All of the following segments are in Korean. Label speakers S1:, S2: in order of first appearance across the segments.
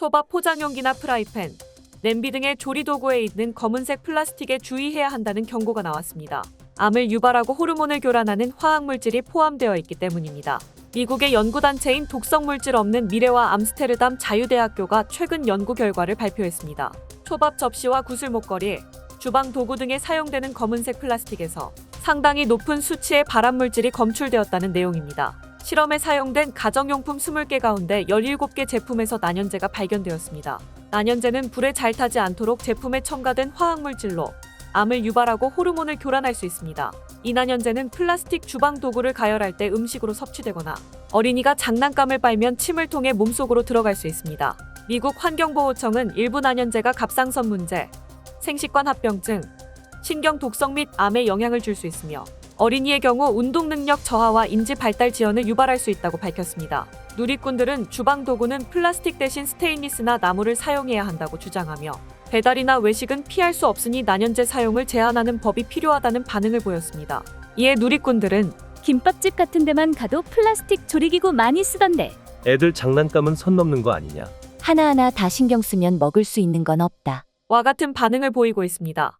S1: 초밥 포장용기나 프라이팬, 냄비 등의 조리 도구에 있는 검은색 플라스틱에 주의해야 한다는 경고가 나왔습니다. 암을 유발하고 호르몬을 교란하는 화학 물질이 포함되어 있기 때문입니다. 미국의 연구단체인 독성물질 없는 미래와 암스테르담 자유대학교가 최근 연구 결과를 발표했습니다. 초밥 접시와 구슬 목걸이, 주방 도구 등에 사용되는 검은색 플라스틱에서 상당히 높은 수치의 발암물질이 검출되었다는 내용입니다. 실험에 사용된 가정용품 20개 가운데 17개 제품에서 난연제가 발견되었습니다. 난연제는 불에 잘 타지 않도록 제품에 첨가된 화학물질로 암을 유발하고 호르몬을 교란할 수 있습니다. 이 난연제는 플라스틱 주방 도구를 가열할 때 음식으로 섭취되거나 어린이가 장난감을 빨면 침을 통해 몸속으로 들어갈 수 있습니다. 미국 환경보호청은 일부 난연제가 갑상선 문제, 생식관 합병증, 신경 독성 및 암에 영향을 줄 수 있으며 어린이의 경우 운동 능력 저하와 인지 발달 지연을 유발할 수 있다고 밝혔습니다. 누리꾼들은 주방 도구는 플라스틱 대신 스테인리스나 나무를 사용해야 한다고 주장하며 배달이나 외식은 피할 수 없으니 난연제 사용을 제한하는 법이 필요하다는 반응을 보였습니다. 이에 누리꾼들은
S2: 김밥집 같은 데만 가도 플라스틱 조리기구 많이 쓰던데
S3: 애들 장난감은 선 넘는 거 아니냐.
S4: 하나하나 다 신경 쓰면 먹을 수 있는 건 없다.
S1: 와 같은 반응을 보이고 있습니다.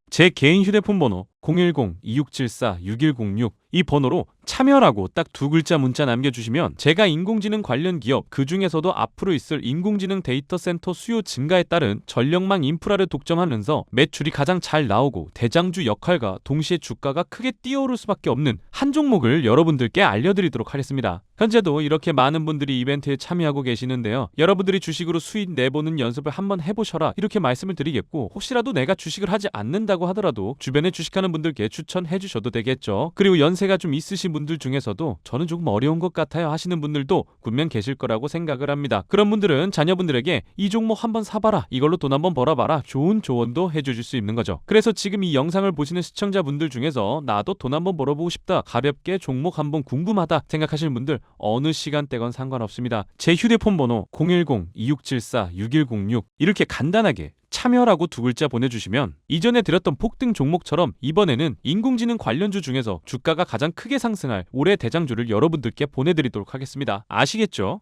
S5: 제 개인 휴대폰 번호 010-2674-6106 이 번호로 참여라고 딱 두 글자 문자 남겨주시면 제가 인공지능 관련 기업 그 중에서도 앞으로 있을 인공지능 데이터 센터 수요 증가에 따른 전력망 인프라를 독점하면서 매출이 가장 잘 나오고 대장주 역할과 동시에 주가가 크게 뛰어오를 수밖에 없는 한 종목을 여러분들께 알려드리도록 하겠습니다. 현재도 이렇게 많은 분들이 이벤트에 참여하고 계시는데요. 여러분들이 주식으로 수익 내보는 연습을 한번 해보셔라 이렇게 말씀을 드리겠고 혹시라도 내가 주식을 하지 않는다고 하더라도 주변에 주식하는 분들께 추천해 주셔도 되겠죠. 그리고 연세가 좀 있으신 분들 중에서도 저는 조금 어려운 것 같아요 하시는 분들도 분명 계실 거라고 생각을 합니다. 그런 분들은 자녀분들에게 이 종목 한번 사봐라 이걸로 돈 한번 벌어봐라 좋은 조언도 해주실 수 있는 거죠. 그래서 지금 이 영상을 보시는 시청자분들 중에서 나도 돈 한번 벌어보고 싶다 가볍게 종목 한번 궁금하다 생각하시는 분들 어느 시간대건 상관없습니다. 제 휴대폰 번호 010-2674-6106 이렇게 간단하게 참여라고 두 글자 보내주시면 이전에 드렸던 폭등 종목처럼 이번에는 인공지능 관련주 중에서 주가가 가장 크게 상승할 올해 대장주를 여러분들께 보내드리도록 하겠습니다. 아시겠죠?